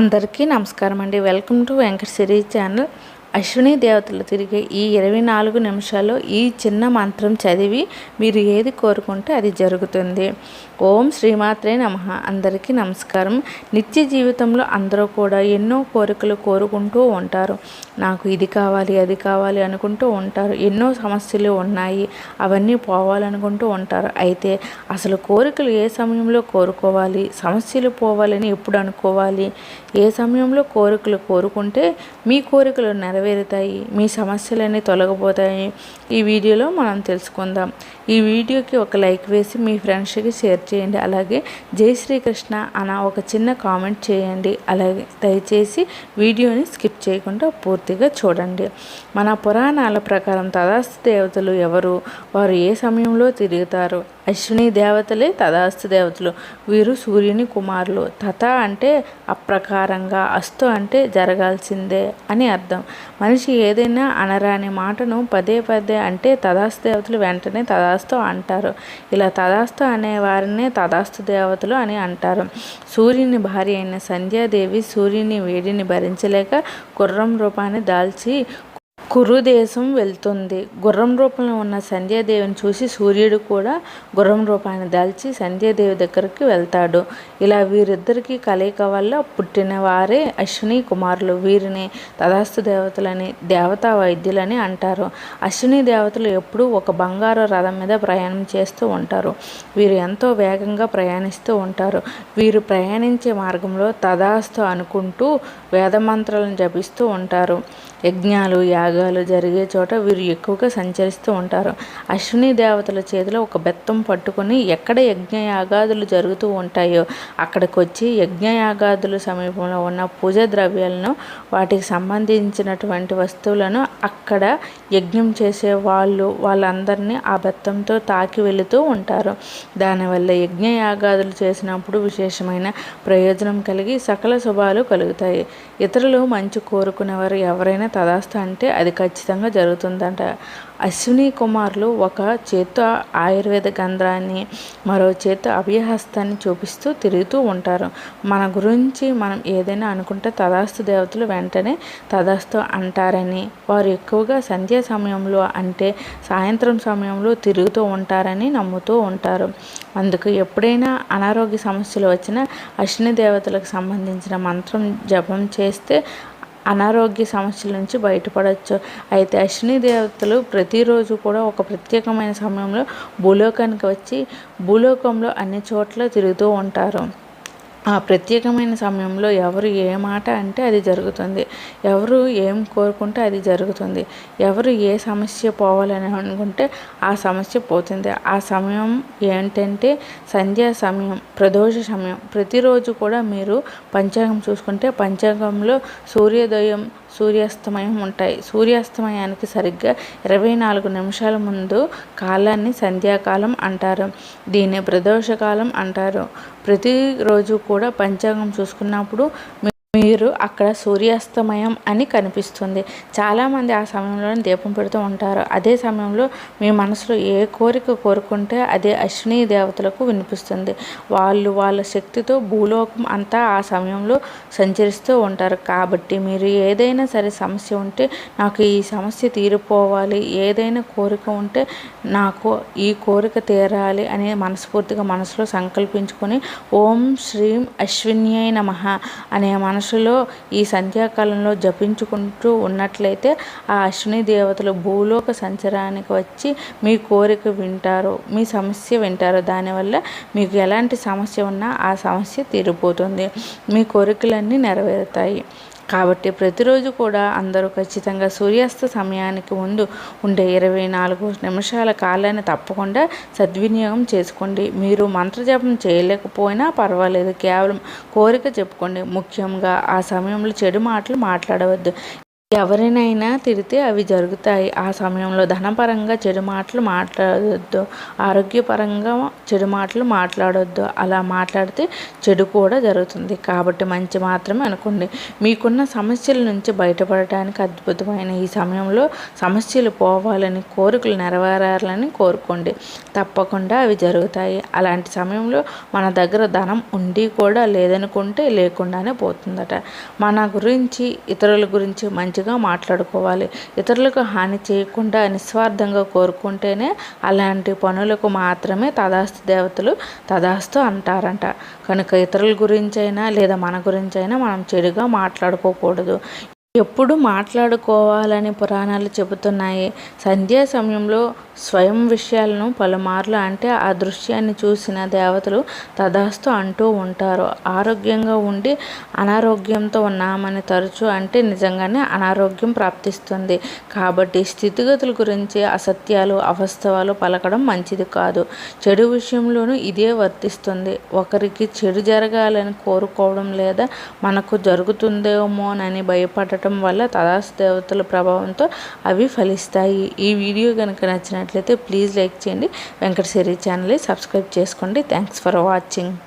అందరికీ నమస్కారం అండి welcome to Venkata series channel. Ashwini దేవతలు తిరిగే ఈ ఇరవై నాలుగు నిమిషాల్లో ఈ చిన్న మంత్రం చదివి మీరు ఏది కోరుకుంటే అది జరుగుతుంది. ఓం శ్రీమాత్రే నమ. అందరికీ నమస్కారం. నిత్య జీవితంలో అందరూ కూడా ఎన్నో కోరికలు కోరుకుంటూ ఉంటారు. నాకు ఇది కావాలి అది కావాలి అనుకుంటూ ఉంటారు. ఎన్నో సమస్యలు ఉన్నాయి. అవన్నీ పోవాలనుకుంటూ ఉంటారు. అయితే అసలు కోరికలు ఏ సమయంలో కోరుకోవాలి? సమస్యలు పోవాలని ఎప్పుడు అనుకోవాలి? ఏ సమయంలో కోరికలు కోరుకుంటే మీ కోరికలు నెరవేరుతాయి మీ సమస్యలన్నీ తొలగిపోతాయి. ఈ వీడియోలో మనం తెలుసుకుందాం. ఈ వీడియోకి ఒక లైక్ వేసి మీ ఫ్రెండ్స్కి షేర్ చేయండి. అలాగే జై శ్రీకృష్ణ అన్న ఒక చిన్న కామెంట్ చేయండి. అలాగే దయచేసి వీడియోని స్కిప్ చేయకుండా పూర్తిగా చూడండి. మన పురాణాల ప్రకారం తదాస్తు దేవతలు ఎవరు? వారు ఏ సమయంలో తిరుగుతారు? అశ్విని దేవతలే తదాస్తు దేవతలు. వీరు సూర్యుని కుమారులు. తథ అంటే అప్రకారంగా అస్తు అంటే జరగాల్సిందే అని అర్థం. మనిషి ఏదైనా అనరాని మాటను పదే పదే అంటే తదాస్తు దేవతలు వెంటనే తదాస్తు అంటారు. ఇలా తదాస్తు అనే వారినే తదాస్తు దేవతలు అని అంటారు. సూర్యుని భార్య అయిన సంధ్యాదేవి సూర్యుని వేడిని భరించలేక గుర్రం రూపాన్ని దాల్చి కురు దేశం వెళ్తుంది. గుర్రం రూపంలో ఉన్న సంధ్యాదేవిని చూసి సూర్యుడు కూడా గుర్రం రూపాన్ని దాల్చి సంధ్యాదేవి దగ్గరికి వెళ్తాడు. ఇలా వీరిద్దరికి కలయిక వల్ల పుట్టిన వారే అశ్విని కుమారులు. వీరిని తదాస్తు దేవతలని దేవతా వైద్యులని అంటారు. అశ్విని దేవతలు ఎప్పుడూ ఒక బంగారు రథం మీద ప్రయాణం చేస్తూ ఉంటారు. వీరు ఎంతో వేగంగా ప్రయాణిస్తూ ఉంటారు. వీరు ప్రయాణించే మార్గంలో తదాస్తు అనుకుంటూ వేదమంత్రాలను జపిస్తూ ఉంటారు. యజ్ఞాలు యాగాలు జరిగే చోట వీరు ఎక్కువగా సంచరిస్తూ ఉంటారు. అశ్విని దేవతల చేతిలో ఒక బెత్తం పట్టుకొని ఎక్కడ యజ్ఞయాగాదులు జరుగుతూ ఉంటాయో అక్కడికి వచ్చి యజ్ఞయాగాదుల సమీపంలో ఉన్న పూజ ద్రవ్యాలను వాటికి సంబంధించినటువంటి వస్తువులను అక్కడ యజ్ఞం చేసే వాళ్ళు వాళ్ళందరినీ ఆ బెత్తంతో తాకి వెళుతూ ఉంటారు. దానివల్ల యజ్ఞ యాగాదులు చేసినప్పుడు విశేషమైన ప్రయోజనం కలిగి సకల శుభాలు కలుగుతాయి. ఇతరులు మంచి కోరుకునేవారు ఎవరైనా తదాస్త అంటే అది ఖచ్చితంగా జరుగుతుందంట. అశ్విని కుమారులు ఒక చేత్తో ఆయుర్వేద గంధ్రాన్ని మరో చేత్తో అభయహస్తాన్ని చూపిస్తూ తిరుగుతూ ఉంటారు. మన గురించి మనం ఏదైనా అనుకుంటే తదాస్తు దేవతలు వెంటనే తదాస్తు అంటారని వారు ఎక్కువగా సంధ్యా సమయంలో అంటే సాయంత్రం సమయంలో తిరుగుతూ ఉంటారని నమ్ముతూ ఉంటారు. అందుకు ఎప్పుడైనా అనారోగ్య సమస్యలు వచ్చినా అశ్విని దేవతలకు సంబంధించిన మంత్రం జపం చేస్తే అనారోగ్య సమస్యల నుంచి బయటపడవచ్చు అయితే అశ్విని దేవతలు ప్రతిరోజు కూడా ఒక ప్రత్యేకమైన సమయంలో భూలోకానికి వచ్చి భూలోకంలో అన్ని చోట్ల తిరుగుతూ ఉంటారు. ఆ ప్రత్యేకమైన సమయంలో ఎవరు ఏ మాట అంటే అది జరుగుతుంది. ఎవరు ఏం కోరుకుంటే అది జరుగుతుంది. ఎవరు ఏ సమస్య పోవాలని అనుకుంటే ఆ సమస్య పోతుంది. ఆ సమయం ఏంటంటే సంధ్యా సమయం ప్రదోష సమయం. ప్రతిరోజు కూడా మీరు పంచాంగం చూసుకుంటే పంచాంగంలో సూర్యోదయం సూర్యాస్తమయం ఉంటాయి. సూర్యాస్తమయానికి సరిగ్గా ఇరవై నాలుగు నిమిషాల ముందు కాలాన్ని సంధ్యాకాలం అంటారు. దీన్ని ప్రదోషకాలం అంటారు. ప్రతిరోజు కూడా పంచాంగం చూసుకున్నప్పుడు మీరు అక్కడ సూర్యాస్తమయం అని కనిపిస్తుంది. చాలామంది ఆ సమయంలో దీపం పెడుతూ ఉంటారు. అదే సమయంలో మీ మనసులో ఏ కోరిక కోరుకుంటే అదే అశ్విని దేవతలకు వినిపిస్తుంది. వాళ్ళు వాళ్ళ శక్తితో భూలోకం అంతా ఆ సమయంలో సంచరిస్తూ ఉంటారు. కాబట్టి మీరు ఏదైనా సరే సమస్య ఉంటే నాకు ఈ సమస్య తీరిపోవాలి. ఏదైనా కోరిక ఉంటే నాకు ఈ కోరిక తీరాలి అని మనస్ఫూర్తిగా మనసులో సంకల్పించుకొని ఓం శ్రీం అశ్విన్యై నమ అనే మన మనసులో ఈ సంధ్యాకాలంలో జపించుకుంటూ ఉన్నట్లయితే ఆ అశ్విని దేవతలు భూలోక సంచారానికి వచ్చి మీ కోరిక వింటారు మీ సమస్య వింటారు. దానివల్ల మీకు ఎలాంటి సమస్య ఉన్నా ఆ సమస్య తీరిపోతుంది. మీ కోరికలన్నీ నెరవేరుతాయి. కాబట్టి ప్రతిరోజు కూడా అందరూ ఖచ్చితంగా సూర్యాస్త సమయానికి ముందు ఉండే ఇరవై నాలుగు నిమిషాల కాలాన్ని తప్పకుండా సద్వినియోగం చేసుకోండి. మీరు మంత్రజపం చేయలేకపోయినా పర్వాలేదు. కేవలం కోరిక చెప్పుకోండి. ముఖ్యంగా ఆ సమయంలో చెడు మాటలు మాట్లాడవద్దు. ఎవరినైనా తిడితే అవి జరుగుతాయి. ఆ సమయంలో ధనపరంగా చెడు మాటలు మాట్లాడొద్దు. ఆరోగ్యపరంగా చెడు మాటలు మాట్లాడొద్దు. అలా మాట్లాడితే చెడు కూడా జరుగుతుంది. కాబట్టి మంచి మాత్రమే అనుకోండి. మీకున్న సమస్యల నుంచి బయటపడటానికి అద్భుతమైన ఈ సమయంలో సమస్యలు పోవాలని కోరికలు నెరవేరాలని కోరుకోండి. తప్పకుండా అవి జరుగుతాయి. అలాంటి సమయంలో మన దగ్గర ధనం ఉండి కూడా లేదనుకుంటే లేకుండానే పోతుందట. మన గురించి ఇతరుల గురించి మంచి మంచిగా మాట్లాడుకోవాలి. ఇతరులకు హాని చేయకుండా నిస్వార్థంగా కోరుకుంటేనే అలాంటి పనులకు మాత్రమే తదాస్తు దేవతలు తదాస్తు అంటారంట. కనుక ఇతరుల గురించైనా లేదా మన గురించైనా మనం చెడుగా మాట్లాడుకోకూడదు. ఎప్పుడు మాట్లాడుకోవాలని పురాణాలు చెబుతున్నాయి. సంధ్యా సమయంలో స్వయం విషయాలను పలుమార్లు అంటే ఆ దృశ్యాన్ని చూసిన దేవతలు తదాస్తు అంటూ ఉంటారు. ఆరోగ్యంగా ఉండి అనారోగ్యంతో ఉన్నామని తరచు అంటే నిజంగానే అనారోగ్యం ప్రాప్తిస్తుంది. కాబట్టి స్థితిగతుల గురించి అసత్యాలు అవస్తవాలు పలకడం మంచిది కాదు. చెడు విషయంలోనూ ఇదే వర్తిస్తుంది. ఒకరికి చెడు జరగాలని కోరుకోవడం లేదా మనకు జరుగుతుందేమోనని భయపడటం ఉండటం వల్ల తదాస్తు దేవతల ప్రభావంతో అవి ఫలిస్తాయి. ఈ వీడియో కనుక నచ్చినట్లయితే ప్లీజ్ లైక్ చేయండి. వెంకట ఛానల్ ఛానల్ని సబ్స్క్రైబ్ చేసుకోండి. Thanks for watching.